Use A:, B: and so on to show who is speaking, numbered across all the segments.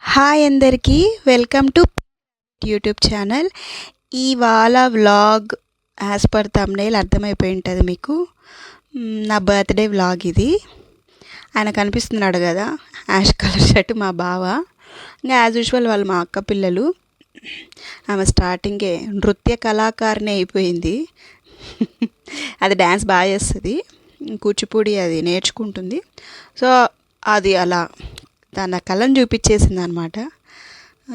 A: Hi అందరికీ welcome to YouTube channel. ఇవాళ vlog as per thumbnail అర్థమైపోయి ఉంటుంది మీకు. నా బర్త్డే వ్లాగ్ ఇది. ఆయన కనిపిస్తున్నాడు కదా యాష్ కలర్ షర్ట్ మా బావ. ఇంకా యాజ్ యూజువల్ వాళ్ళు మా అక్క పిల్లలు. ఆమె స్టార్టింగే నృత్య కళాకారిణి అయిపోయింది. అది డ్యాన్స్ బాగా చేస్తుంది. కూచిపూడి అది నేర్చుకుంటుంది. సో అది అలా. తన కళ్ళను చూపించేసింది అనమాట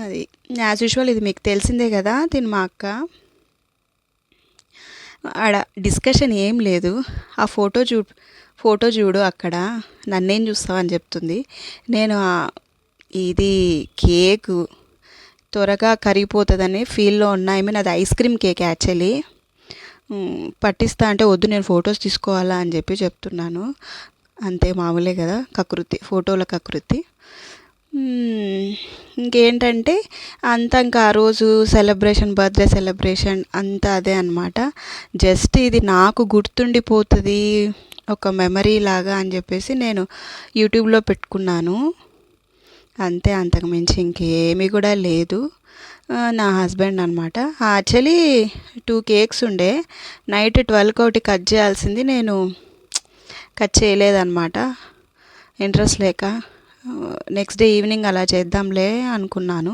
A: అది యాజ్ యూజువల్ ఇది మీకు తెలిసిందే కదా దీని మా అక్క. ఆడ డిస్కషన్ ఏం లేదు. ఆ ఫోటో చూ ఫోటో చూడు అక్కడ నన్నేం చూస్తావని చెప్తుంది. నేను ఇది కేకు త్వరగా కరిగిపోతుందని ఫీల్లో ఉన్నా. ఐ మీన్ అది ఐస్ క్రీమ్ కేక్ యాక్చువల్లీ పట్టిస్తా అంటే వద్దు నేను ఫొటోస్ తీసుకోవాలా అని చెప్పి చెప్తున్నాను. అంతే మామూలే కదా కకృతి ఫోటోల కకృతి. ఇంకేంటంటే అంతా ఇంకా ఆ రోజు సెలబ్రేషన్ బర్త్డే సెలబ్రేషన్ అంతా అదే అనమాట జస్ట్ ఇది నాకు గుర్తుండిపోతుంది ఒక మెమరీ లాగా అని చెప్పేసి నేను యూట్యూబ్లో పెట్టుకున్నాను. అంతే అంతకు మించి ఇంకేమీ కూడా లేదు. నా హస్బెండ్ అనమాట యాక్చువల్లీ టూ కేక్స్ ఉండే. నైట్ ట్వెల్వ్కి ఒకటి కట్ చేయాల్సింది నేను కట్ చేయలేదన్నమాట. ఇంట్రెస్ట్ లేక నెక్స్ట్ డే ఈవినింగ్ అలా చేద్దాంలే అనుకున్నాను.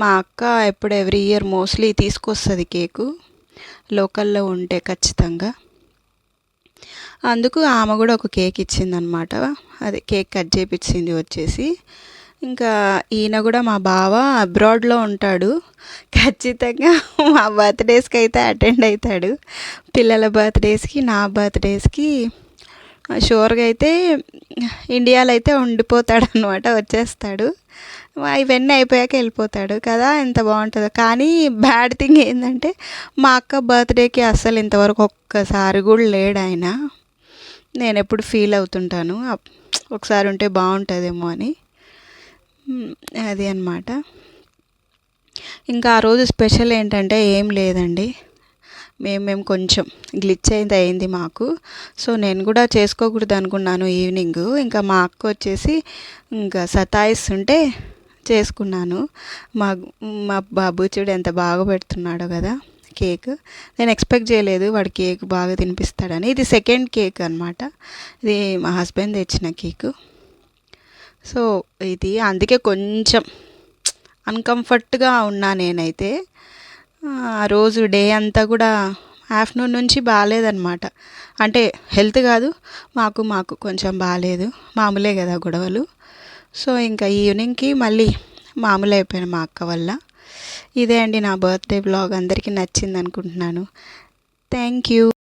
A: మా అక్క ఎప్పుడు ఎవ్రీ ఇయర్ మోస్ట్లీ తీసుకొస్తుంది కేకు లోకల్లో ఉంటే ఖచ్చితంగా. అందుకు ఆమె కూడా ఒక కేక్ ఇచ్చిందనమాట అది కేక్ కట్ చేపించింది వచ్చేసి. ఇంకా ఈయన కూడా మా బావ అబ్రాడ్లో ఉంటాడు. ఖచ్చితంగా మా బర్త్డేస్కి అయితే అటెండ్ అవుతాడు పిల్లల బర్త్డేస్కి నా బర్త్డేస్కి షూర్గా అయితే ఇండియాలో అయితే ఉండిపోతాడు అనమాట వచ్చేస్తాడు ఇవన్నీ అయిపోయాక వెళ్ళిపోతాడు కదా ఎంత బాగుంటుందో. కానీ బ్యాడ్ థింగ్ ఏంటంటే మా అక్క బర్త్డేకి అస్సలు ఇంతవరకు ఒక్కసారి కూడా లేడు ఆయన. నేను ఎప్పుడు ఫీల్ అవుతుంటాను. ఒకసారి ఉంటే బాగుంటుందేమో అని. అది అన్నమాట. ఇంకా ఆ రోజు స్పెషల్ ఏంటంటే ఏం లేదండి. మేము మేము కొంచెం గ్లిచ్ అయింది అయింది మాకు. సో నేను కూడా చేసుకోకూడదు అనుకున్నాను ఈవినింగ్. ఇంకా మా అక్క వచ్చేసి ఇంకా సతాయిస్తుంటే చేసుకున్నాను. మా మా బాబు చూడు ఎంత బాగా పెడుతున్నాడో కదా కేక్. నేను ఎక్స్పెక్ట్ చేయలేదు వాడు కేక్ బాగా తినిపిస్తాడని. ఇది సెకండ్ కేక్ అనమాట ఇది మా హస్బెండ్ తెచ్చిన కేకు. సో ఇది అందుకే కొంచెం అన్కంఫర్ట్గా ఉన్నా నేనైతే. ఆ రోజు డే అంతా కూడా ఆఫ్టర్నూన్ నుంచి బాగాలేదన్నమాట. అంటే హెల్త్ కాదు మాకు మాకు కొంచెం బాగాలేదు. మామూలే కదా గొడవలు. సో ఇంకా ఈవినింగ్కి మళ్ళీ మామూలు అయిపోయాను మా అక్క వల్ల. ఇదే అండి నా బర్త్డే బ్లాగ్. అందరికీ నచ్చింది అనుకుంటున్నాను. Thank you.